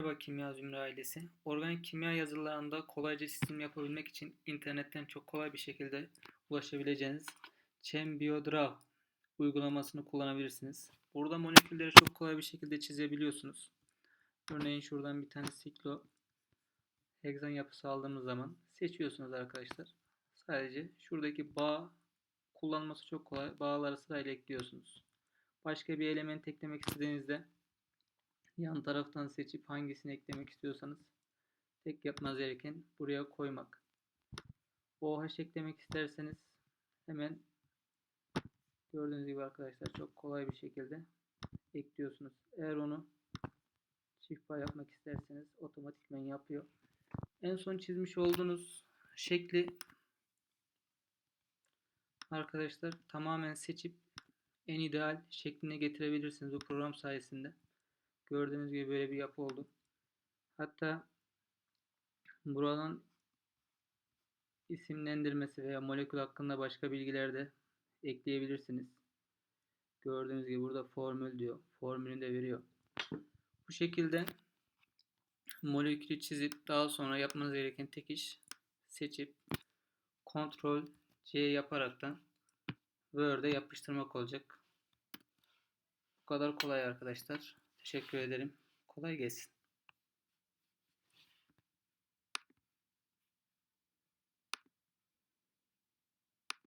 Merhaba Kimya Zümre ailesi. Organik kimya yazılarında kolayca çizim yapabilmek için internetten çok kolay bir şekilde ulaşabileceğiniz ChemBioDraw uygulamasını kullanabilirsiniz. Burada molekülleri çok kolay bir şekilde çizebiliyorsunuz. Örneğin şuradan bir tane siklo heksan yapısı aldığımız zaman seçiyorsunuz arkadaşlar. Sadece şuradaki bağ kullanması çok kolay. Bağları sırayla ekliyorsunuz. Başka bir element eklemek istediğinizde yan taraftan seçip hangisini eklemek istiyorsanız tek yapmanız gereken buraya koymak. OH eklemek isterseniz hemen gördüğünüz gibi arkadaşlar çok kolay bir şekilde ekliyorsunuz. Eğer onu çift bağ yapmak isterseniz otomatikmen yapıyor. En son çizmiş olduğunuz şekli arkadaşlar tamamen seçip en ideal şekline getirebilirsiniz bu program sayesinde. Gördüğünüz gibi böyle bir yapı oldu. Hatta buradan isimlendirmesi veya molekül hakkında başka bilgiler de ekleyebilirsiniz. Gördüğünüz gibi burada formül diyor. Formülünü de veriyor. Bu şekilde molekülü çizip daha sonra yapmanız gereken tek iş seçip Ctrl C yaparaktan Word'e yapıştırmak olacak. Bu kadar kolay arkadaşlar. Teşekkür ederim. Kolay gelsin.